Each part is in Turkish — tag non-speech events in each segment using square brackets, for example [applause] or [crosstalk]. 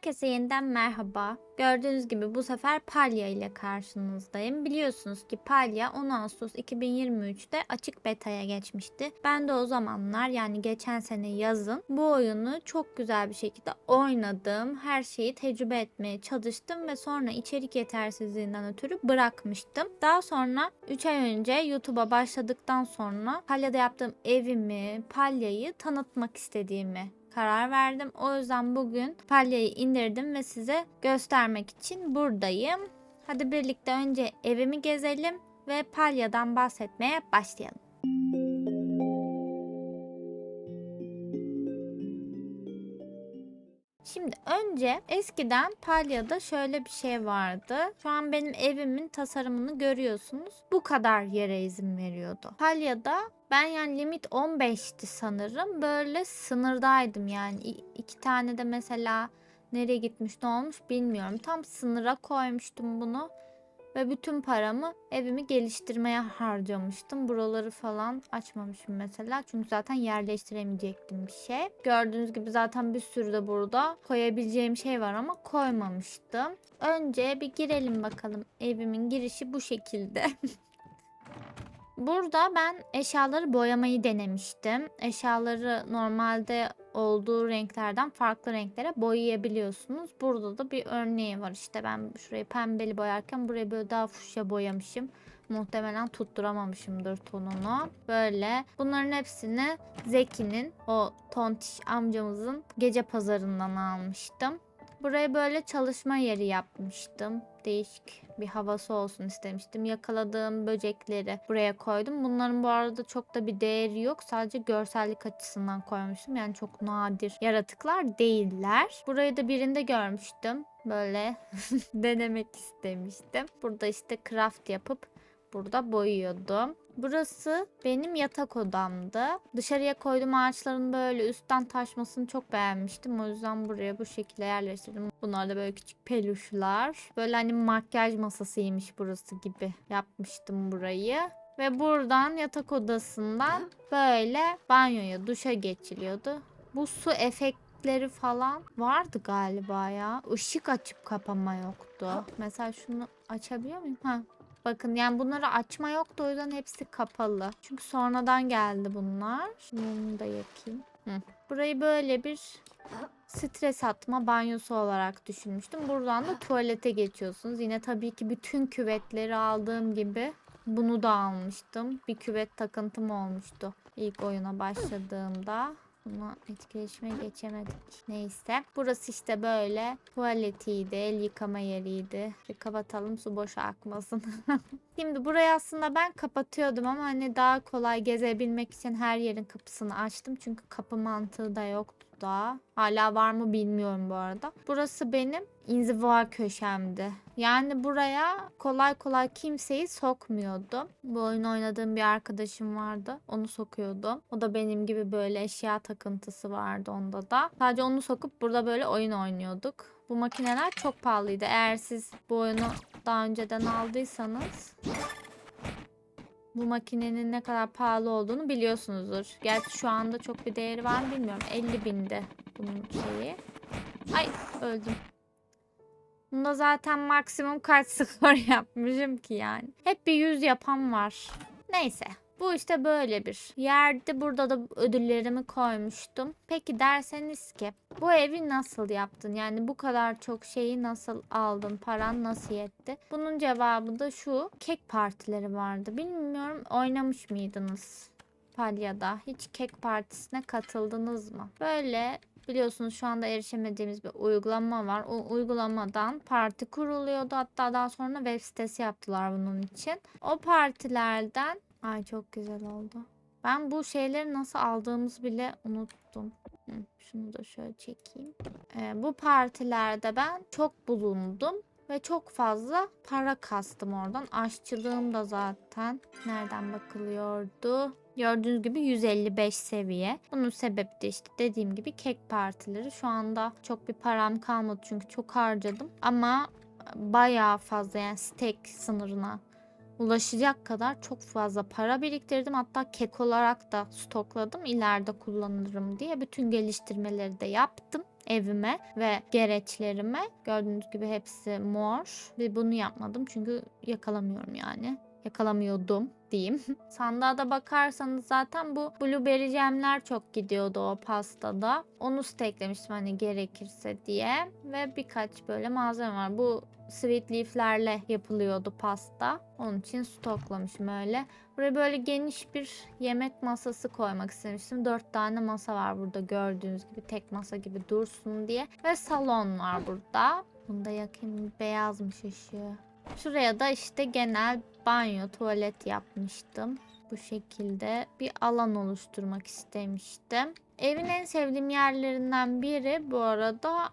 Herkese yeniden merhaba. Gördüğünüz gibi bu sefer Palya ile karşınızdayım. Biliyorsunuz ki Palya 10 Ağustos 2023'te açık beta'ya geçmişti. Ben de o zamanlar yani geçen sene yazın bu oyunu çok güzel bir şekilde oynadım. Her şeyi tecrübe etmeye çalıştım ve sonra içerik yetersizliğinden ötürü bırakmıştım. Daha sonra 3 ay önce YouTube'a başladıktan sonra Palya'da yaptığım evimi, Palya'yı tanıtmak istediğimi karar verdim. O yüzden bugün Palya'yı indirdim ve size göstermek için buradayım. Hadi birlikte önce evimi gezelim ve Palya'dan bahsetmeye başlayalım. Şimdi önce eskiden Palya'da şöyle bir şey vardı. Şu an benim evimin tasarımını görüyorsunuz. Bu kadar yere izin veriyordu. Palya'da ben yani limit 15'ti sanırım. Böyle sınırdaydım yani. İki tane de mesela nereye gitmiş ne olmuş bilmiyorum. Tam sınıra koymuştum bunu. Ve bütün paramı evimi geliştirmeye harcamıştım. Buraları falan açmamışım mesela. Çünkü zaten yerleştiremeyecektim bir şey. Gördüğünüz gibi zaten bir sürü de burada koyabileceğim şey var ama koymamıştım. Önce bir girelim bakalım. Evimin girişi bu şekilde. [laughs] Burada ben eşyaları boyamayı denemiştim. Eşyaları normalde olduğu renklerden farklı renklere boyayabiliyorsunuz. Burada da bir örneği var. İşte ben şurayı pembeli boyarken burayı böyle daha fuşya boyamışım. Muhtemelen tutturamamışımdır tonunu. Böyle. Bunların hepsini Zeki'nin o tontiş amcamızın gece pazarından almıştım. Buraya böyle çalışma yeri yapmıştım. Değişik bir havası olsun istemiştim. Yakaladığım böcekleri buraya koydum. Bunların bu arada çok da bir değeri yok. Sadece görsellik açısından koymuştum. Yani çok nadir yaratıklar değiller. Burayı da birinde görmüştüm. Böyle [laughs] denemek istemiştim. Burada işte craft yapıp burada boyuyordum. Burası benim yatak odamdı. Dışarıya koyduğum ağaçların böyle üstten taşmasını çok beğenmiştim. O yüzden buraya bu şekilde yerleştirdim. Bunlar da böyle küçük peluşlar. Böyle hani makyaj masasıymış burası gibi yapmıştım burayı. Ve buradan yatak odasından böyle banyoya, duşa geçiliyordu. Bu su efektleri falan vardı galiba ya. Işık açıp kapama yoktu. Mesela şunu açabiliyor muyum? Ha, Bakın yani bunları açma yoktu o yüzden hepsi kapalı. Çünkü sonradan geldi bunlar. Bunu da yakayım. Hı. Burayı böyle bir stres atma banyosu olarak düşünmüştüm. Buradan da tuvalete geçiyorsunuz. Yine tabii ki bütün küvetleri aldığım gibi bunu da almıştım. Bir küvet takıntım olmuştu ilk oyuna başladığımda. Buna etkileşime geçemedik. Neyse. Burası işte böyle tuvaletiydi, el yıkama yeriydi. Bir kapatalım su boşa akmasın. [laughs] Şimdi burayı aslında ben kapatıyordum ama hani daha kolay gezebilmek için her yerin kapısını açtım. Çünkü kapı mantığı da yoktu daha. Hala var mı bilmiyorum bu arada. Burası benim inziva köşemdi. Yani buraya kolay kolay kimseyi sokmuyordum. Bu oyunu oynadığım bir arkadaşım vardı. Onu sokuyordum. O da benim gibi böyle eşya takıntısı vardı onda da. Sadece onu sokup burada böyle oyun oynuyorduk. Bu makineler çok pahalıydı. Eğer siz bu oyunu daha önceden aldıysanız bu makinenin ne kadar pahalı olduğunu biliyorsunuzdur. Gerçi şu anda çok bir değeri var mı bilmiyorum. 50 binde bunun şeyi. Ay öldüm. Bunda zaten maksimum kaç [laughs] skor yapmışım ki yani. Hep bir 100 yapan var. Neyse. Bu işte böyle bir yerde burada da ödüllerimi koymuştum. Peki derseniz ki bu evi nasıl yaptın? Yani bu kadar çok şeyi nasıl aldın? Paran nasıl yetti? Bunun cevabı da şu. Kek partileri vardı. Bilmiyorum oynamış mıydınız? Palya'da hiç kek partisine katıldınız mı? Böyle biliyorsunuz şu anda erişemediğimiz bir uygulama var. O uygulamadan parti kuruluyordu. Hatta daha sonra web sitesi yaptılar bunun için. O partilerden ay çok güzel oldu. Ben bu şeyleri nasıl aldığımızı bile unuttum. Şunu da şöyle çekeyim. Ee, bu partilerde ben çok bulundum ve çok fazla para kastım oradan. Aşçılığım da zaten nereden bakılıyordu? Gördüğünüz gibi 155 seviye. Bunun sebebi de işte dediğim gibi kek partileri. Şu anda çok bir param kalmadı çünkü çok harcadım. Ama bayağı fazla yani steak sınırına ulaşacak kadar çok fazla para biriktirdim. Hatta kek olarak da stokladım. İleride kullanırım diye bütün geliştirmeleri de yaptım evime ve gereçlerime. Gördüğünüz gibi hepsi mor. Ve bunu yapmadım çünkü yakalamıyorum yani. Yakalamıyordum diyeyim. [laughs] Sandığa da bakarsanız zaten bu blueberry jemler çok gidiyordu o pastada. Onu steklemiştim hani gerekirse diye. Ve birkaç böyle malzeme var. Bu sweet leaf'lerle yapılıyordu pasta. Onun için stoklamışım öyle. Buraya böyle geniş bir yemek masası koymak istemiştim. Dört tane masa var burada gördüğünüz gibi. Tek masa gibi dursun diye. Ve salon var burada. Bunu da yakayım. Beyazmış ışığı. Şuraya da işte genel banyo, tuvalet yapmıştım. Bu şekilde bir alan oluşturmak istemiştim. Evin en sevdiğim yerlerinden biri bu arada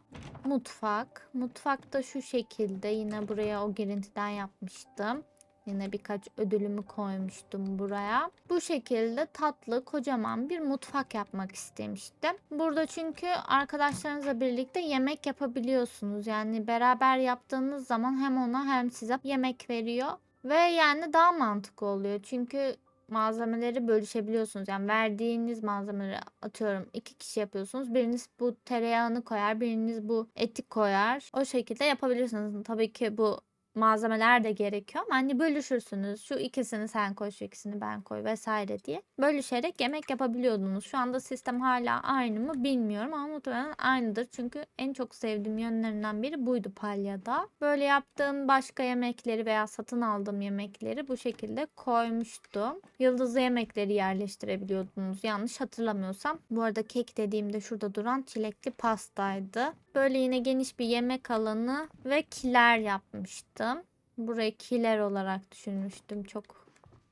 mutfak. Mutfakta şu şekilde yine buraya o girintiden yapmıştım. Yine birkaç ödülümü koymuştum buraya. Bu şekilde tatlı kocaman bir mutfak yapmak istemiştim. Burada çünkü arkadaşlarınızla birlikte yemek yapabiliyorsunuz. Yani beraber yaptığınız zaman hem ona hem size yemek veriyor. Ve yani daha mantıklı oluyor. Çünkü malzemeleri bölüşebiliyorsunuz. Yani verdiğiniz malzemeleri atıyorum iki kişi yapıyorsunuz. Biriniz bu tereyağını koyar, biriniz bu eti koyar. O şekilde yapabilirsiniz. Tabii ki bu malzemeler de gerekiyor ama hani bölüşürsünüz. Şu ikisini sen koy, şu ikisini ben koy vesaire diye. Bölüşerek yemek yapabiliyordunuz. Şu anda sistem hala aynı mı bilmiyorum ama muhtemelen aynıdır. Çünkü en çok sevdiğim yönlerinden biri buydu Palya'da. Böyle yaptığım başka yemekleri veya satın aldığım yemekleri bu şekilde koymuştum. Yıldızlı yemekleri yerleştirebiliyordunuz. Yanlış hatırlamıyorsam. Bu arada kek dediğimde şurada duran çilekli pastaydı. Böyle yine geniş bir yemek alanı ve kiler yapmıştım. Burayı kiler olarak düşünmüştüm. Çok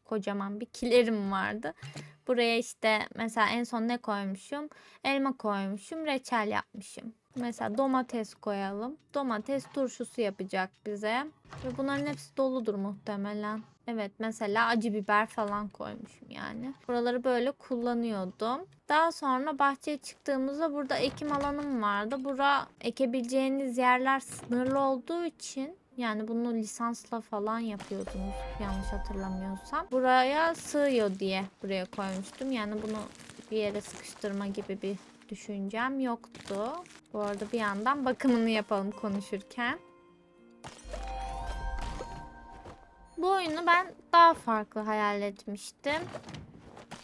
kocaman bir kilerim vardı. Buraya işte mesela en son ne koymuşum? Elma koymuşum, reçel yapmışım. Mesela domates koyalım. Domates turşusu yapacak bize. Ve bunların hepsi doludur muhtemelen. Evet mesela acı biber falan koymuşum yani. Buraları böyle kullanıyordum. Daha sonra bahçeye çıktığımızda burada ekim alanım vardı. Bura ekebileceğiniz yerler sınırlı olduğu için yani bunu lisansla falan yapıyordunuz yanlış hatırlamıyorsam. Buraya sığıyor diye buraya koymuştum. Yani bunu bir yere sıkıştırma gibi bir düşüncem yoktu. Bu arada bir yandan bakımını yapalım konuşurken. Bu oyunu ben daha farklı hayal etmiştim.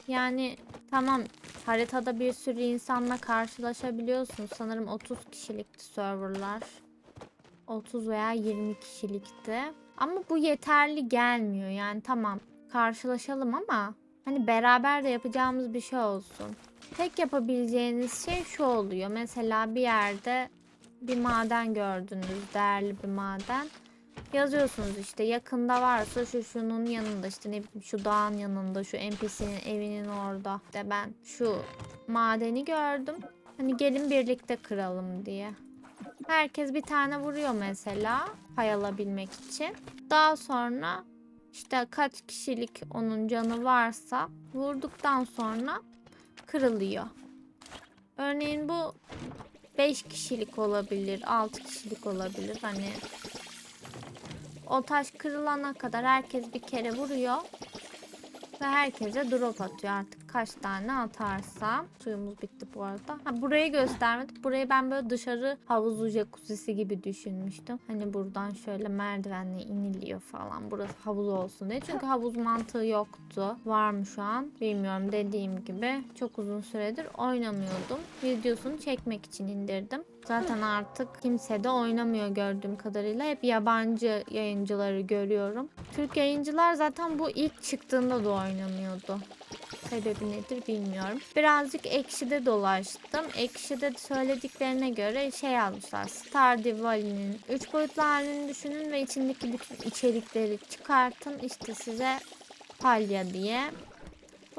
Yani tamam haritada bir sürü insanla karşılaşabiliyorsun. Sanırım 30 kişilikti serverlar. 30 veya 20 kişilikti. Ama bu yeterli gelmiyor. Yani tamam karşılaşalım ama hani beraber de yapacağımız bir şey olsun. Tek yapabileceğiniz şey şu oluyor. Mesela bir yerde bir maden gördünüz. Değerli bir maden. Yazıyorsunuz işte yakında varsa şu şunun yanında işte ne bileyim şu dağın yanında şu NPC'nin evinin orada. İşte ben şu madeni gördüm. Hani gelin birlikte kıralım diye. Herkes bir tane vuruyor mesela pay alabilmek için. Daha sonra işte kaç kişilik onun canı varsa vurduktan sonra kırılıyor. Örneğin bu 5 kişilik olabilir, 6 kişilik olabilir. Hani o taş kırılana kadar herkes bir kere vuruyor. Ve herkese drop atıyor artık kaç tane atarsa. Suyumuz bitti bu arada. Ha, burayı göstermedik. Burayı ben böyle dışarı havuzu jacuzzi gibi düşünmüştüm. Hani buradan şöyle merdivenle iniliyor falan. Burası havuz olsun diye. Çünkü havuz mantığı yoktu. Var mı şu an? Bilmiyorum dediğim gibi. Çok uzun süredir oynamıyordum. Videosunu çekmek için indirdim. Zaten artık kimse de oynamıyor gördüğüm kadarıyla. Hep yabancı yayıncıları görüyorum. Türk yayıncılar zaten bu ilk çıktığında da oynamıyordu. Sebebi nedir bilmiyorum. Birazcık ekşide dolaştım. Ekşide söylediklerine göre şey yazmışlar. Stardew Valley'nin 3 boyutlu halini düşünün ve içindeki bütün içerikleri çıkartın. İşte size palya diye.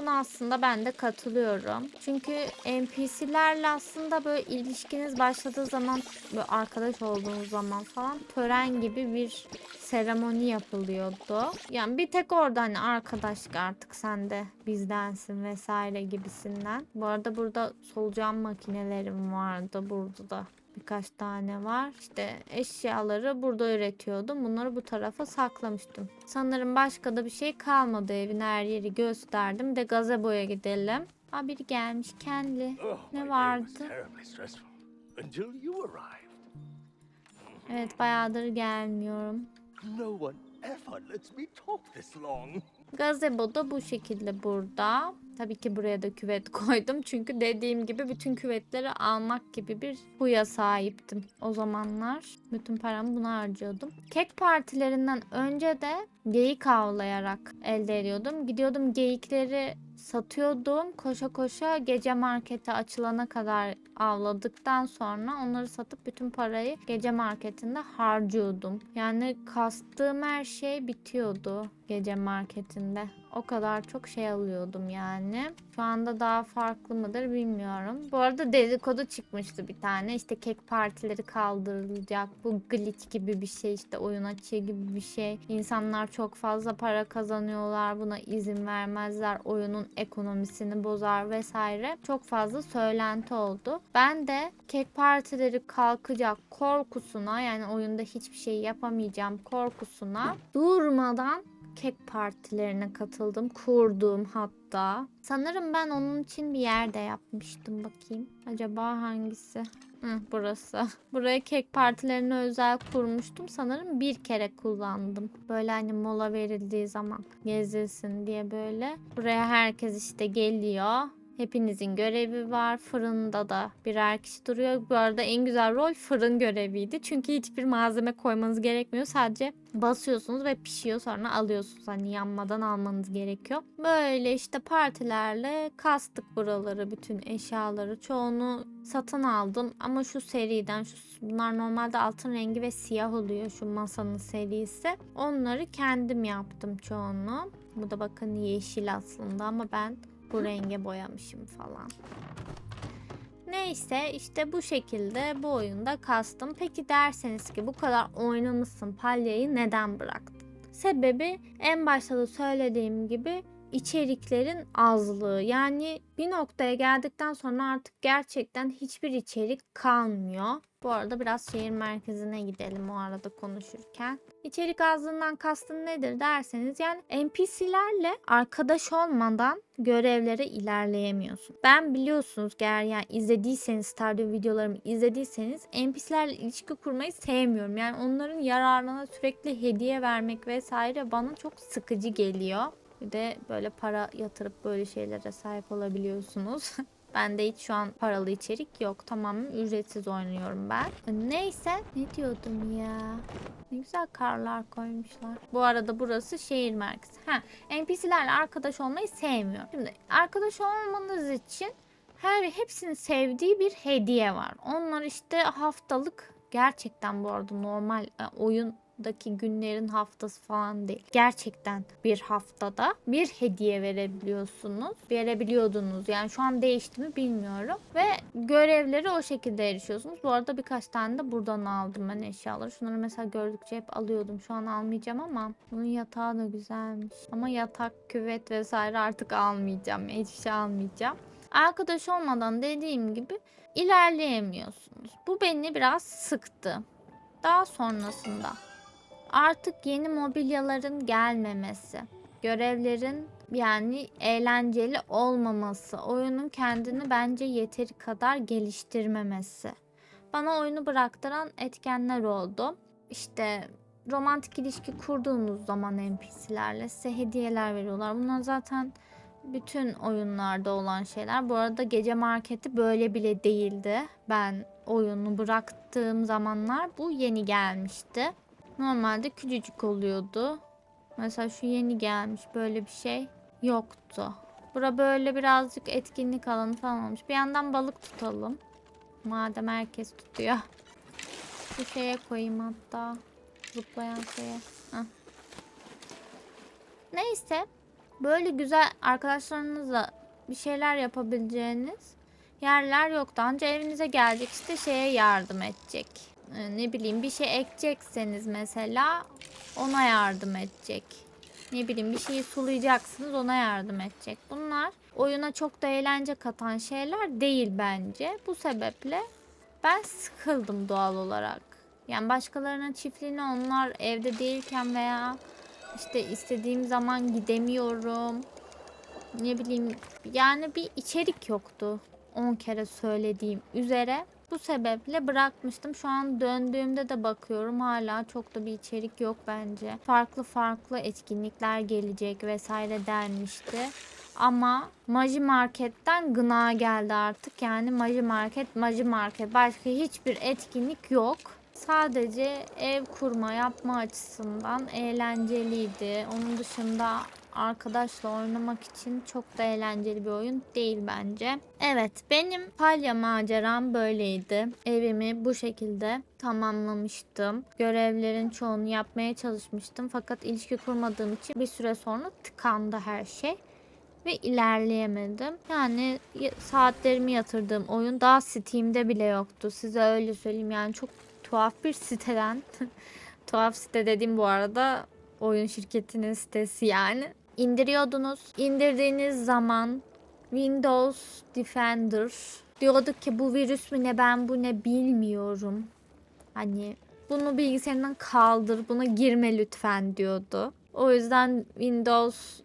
Buna aslında ben de katılıyorum. Çünkü NPC'lerle aslında böyle ilişkiniz başladığı zaman böyle arkadaş olduğunuz zaman falan tören gibi bir seremoni yapılıyordu. Yani bir tek orada hani arkadaşlık artık sen de bizdensin vesaire gibisinden. Bu arada burada solucan makinelerim vardı burada da birkaç tane var. İşte eşyaları burada üretiyordum. Bunları bu tarafa saklamıştım. Sanırım başka da bir şey kalmadı evin her yeri gösterdim. De gazeboya gidelim. Aa biri gelmiş kendi. Oh, Ne vardı? Evet bayağıdır gelmiyorum. No one ever lets me talk this long. Gazebo da bu şekilde burada. Tabii ki buraya da küvet [laughs] koydum. Çünkü dediğim gibi bütün küvetleri almak gibi bir huya sahiptim o zamanlar. Bütün paramı buna harcıyordum. Kek partilerinden önce de geyik avlayarak elde ediyordum. Gidiyordum geyikleri satıyordum. Koşa koşa gece marketi açılana kadar avladıktan sonra onları satıp bütün parayı gece marketinde harcıyordum. Yani kastığım her şey bitiyordu gece marketinde. O kadar çok şey alıyordum yani. Şu anda daha farklı mıdır bilmiyorum. Bu arada dedikodu çıkmıştı bir tane. İşte kek partileri kaldırılacak. Bu glitch gibi bir şey işte oyun açığı gibi bir şey. İnsanlar çok fazla para kazanıyorlar. Buna izin vermezler. Oyunun ekonomisini bozar vesaire. Çok fazla söylenti oldu. Ben de kek partileri kalkacak korkusuna yani oyunda hiçbir şey yapamayacağım korkusuna durmadan kek partilerine katıldım. Kurdum hatta. Sanırım ben onun için bir yerde yapmıştım bakayım. Acaba hangisi? Hı, burası. [laughs] Buraya kek partilerine özel kurmuştum. Sanırım bir kere kullandım. Böyle hani mola verildiği zaman gezilsin diye böyle. Buraya herkes işte geliyor. Hepinizin görevi var. Fırında da birer kişi duruyor. Bu arada en güzel rol fırın göreviydi. Çünkü hiçbir malzeme koymanız gerekmiyor. Sadece basıyorsunuz ve pişiyor sonra alıyorsunuz. Hani yanmadan almanız gerekiyor. Böyle işte partilerle kastık buraları bütün eşyaları. Çoğunu satın aldım ama şu seriden şu bunlar normalde altın rengi ve siyah oluyor şu masanın serisi. Onları kendim yaptım çoğunu. Bu da bakın yeşil aslında ama ben bu renge boyamışım falan. Neyse işte bu şekilde bu oyunda kastım. Peki derseniz ki bu kadar oynamışsın palyayı neden bıraktın? Sebebi en başta da söylediğim gibi içeriklerin azlığı. Yani bir noktaya geldikten sonra artık gerçekten hiçbir içerik kalmıyor. Bu arada biraz şehir merkezine gidelim o arada konuşurken. İçerik azlığından kastın nedir derseniz yani NPC'lerle arkadaş olmadan görevlere ilerleyemiyorsun. Ben biliyorsunuz eğer yani izlediyseniz Stardew videolarımı izlediyseniz NPC'lerle ilişki kurmayı sevmiyorum. Yani onların yararına sürekli hediye vermek vesaire bana çok sıkıcı geliyor. Bir de böyle para yatırıp böyle şeylere sahip olabiliyorsunuz. [laughs] Bende hiç şu an paralı içerik yok. Tamamen ücretsiz oynuyorum ben. Neyse ne diyordum ya? Ne güzel karlar koymuşlar. Bu arada burası şehir merkezi. Ha, NPC'lerle arkadaş olmayı sevmiyorum. Şimdi arkadaş olmanız için her hepsinin sevdiği bir hediye var. Onlar işte haftalık gerçekten bu arada normal e, oyundaki günlerin haftası falan değil. Gerçekten bir haftada bir hediye verebiliyorsunuz. Verebiliyordunuz. Yani şu an değişti mi bilmiyorum. Ve görevleri o şekilde erişiyorsunuz. Bu arada birkaç tane de buradan aldım ben eşyaları. Şunları mesela gördükçe hep alıyordum. Şu an almayacağım ama bunun yatağı da güzelmiş. Ama yatak, küvet vesaire artık almayacağım. Hiçbir şey almayacağım. Arkadaş olmadan dediğim gibi ilerleyemiyorsunuz. Bu beni biraz sıktı. Daha sonrasında artık yeni mobilyaların gelmemesi, görevlerin yani eğlenceli olmaması, oyunun kendini bence yeteri kadar geliştirmemesi. Bana oyunu bıraktıran etkenler oldu. İşte romantik ilişki kurduğunuz zaman NPC'lerle size hediyeler veriyorlar. Bunlar zaten bütün oyunlarda olan şeyler. Bu arada gece marketi böyle bile değildi. Ben oyunu bıraktığım zamanlar bu yeni gelmişti. Normalde küçücük oluyordu. Mesela şu yeni gelmiş böyle bir şey yoktu. Bura böyle birazcık etkinlik alanı falan olmuş. Bir yandan balık tutalım. Madem herkes tutuyor. [laughs] Bu şeye koyayım hatta. Zıplayan şeye. Heh. Neyse. Böyle güzel arkadaşlarınızla bir şeyler yapabileceğiniz yerler yoktu. Anca evinize gelecek işte şeye yardım edecek. Ee, ne bileyim bir şey ekecekseniz mesela ona yardım edecek. Ne bileyim bir şeyi sulayacaksınız ona yardım edecek. Bunlar oyuna çok da eğlence katan şeyler değil bence. Bu sebeple ben sıkıldım doğal olarak. Yani başkalarının çiftliğine onlar evde değilken veya işte istediğim zaman gidemiyorum. Ne bileyim yani bir içerik yoktu. 10 kere söylediğim üzere. Bu sebeple bırakmıştım. Şu an döndüğümde de bakıyorum hala çok da bir içerik yok bence. Farklı farklı etkinlikler gelecek vesaire denmişti. Ama Maji Market'ten gına geldi artık. Yani Maji Market, Maji Market. Başka hiçbir etkinlik yok. Sadece ev kurma yapma açısından eğlenceliydi. Onun dışında arkadaşla oynamak için çok da eğlenceli bir oyun değil bence. Evet benim palya maceram böyleydi. Evimi bu şekilde tamamlamıştım. Görevlerin çoğunu yapmaya çalışmıştım. Fakat ilişki kurmadığım için bir süre sonra tıkandı her şey ve ilerleyemedim. Yani saatlerimi yatırdığım oyun daha Steam'de bile yoktu. Size öyle söyleyeyim yani çok tuhaf bir siteden. [laughs] tuhaf site dediğim bu arada oyun şirketinin sitesi yani. İndiriyordunuz. İndirdiğiniz zaman Windows Defender diyorduk ki bu virüs mü ne ben bu ne bilmiyorum. Hani bunu bilgisayarından kaldır buna girme lütfen diyordu. O yüzden Windows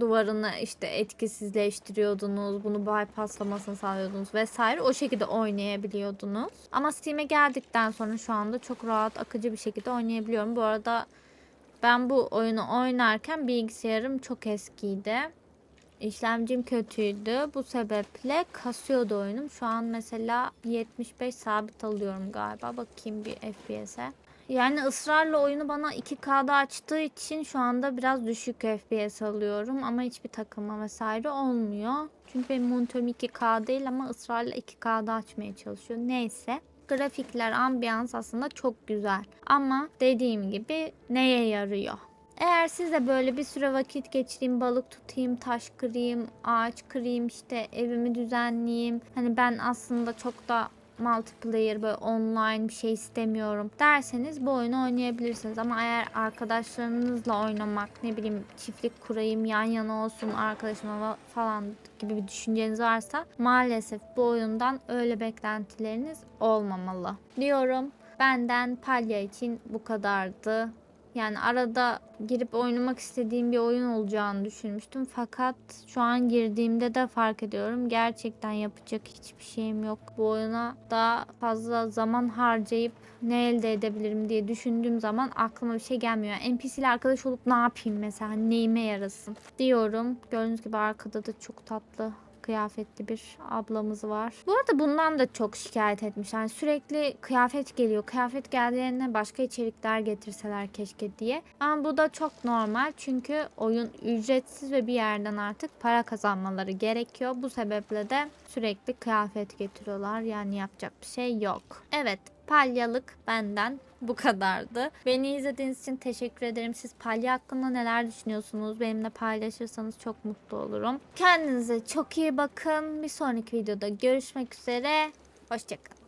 duvarını işte etkisizleştiriyordunuz. Bunu bypasslamasını sağlıyordunuz vesaire. O şekilde oynayabiliyordunuz. Ama Steam'e geldikten sonra şu anda çok rahat akıcı bir şekilde oynayabiliyorum. Bu arada ben bu oyunu oynarken bilgisayarım çok eskiydi. İşlemcim kötüydü. Bu sebeple kasıyordu oyunum. Şu an mesela 75 sabit alıyorum galiba. Bakayım bir FPS'e. Yani ısrarla oyunu bana 2K'da açtığı için şu anda biraz düşük FPS alıyorum ama hiçbir takılma vesaire olmuyor. Çünkü benim monitörüm 2K değil ama ısrarla 2K'da açmaya çalışıyor. Neyse. Grafikler, ambiyans aslında çok güzel. Ama dediğim gibi neye yarıyor? Eğer siz de böyle bir süre vakit geçireyim, balık tutayım, taş kırayım, ağaç kırayım, işte evimi düzenleyeyim. Hani ben aslında çok da multiplayer böyle online bir şey istemiyorum derseniz bu oyunu oynayabilirsiniz. Ama eğer arkadaşlarınızla oynamak ne bileyim çiftlik kurayım yan yana olsun arkadaşımla falan gibi bir düşünceniz varsa maalesef bu oyundan öyle beklentileriniz olmamalı diyorum. Benden Palya için bu kadardı. Yani arada girip oynamak istediğim bir oyun olacağını düşünmüştüm. Fakat şu an girdiğimde de fark ediyorum. Gerçekten yapacak hiçbir şeyim yok. Bu oyuna daha fazla zaman harcayıp ne elde edebilirim diye düşündüğüm zaman aklıma bir şey gelmiyor. NPC ile arkadaş olup ne yapayım mesela neyime yarasın diyorum. Gördüğünüz gibi arkada da çok tatlı kıyafetli bir ablamız var. Bu arada bundan da çok şikayet etmiş. Yani sürekli kıyafet geliyor. Kıyafet geldiğinde başka içerikler getirseler keşke diye. Ama bu da çok normal. Çünkü oyun ücretsiz ve bir yerden artık para kazanmaları gerekiyor. Bu sebeple de sürekli kıyafet getiriyorlar. Yani yapacak bir şey yok. Evet palyalık benden bu kadardı. Beni izlediğiniz için teşekkür ederim. Siz palya hakkında neler düşünüyorsunuz? Benimle paylaşırsanız çok mutlu olurum. Kendinize çok iyi bakın. Bir sonraki videoda görüşmek üzere. Hoşçakalın.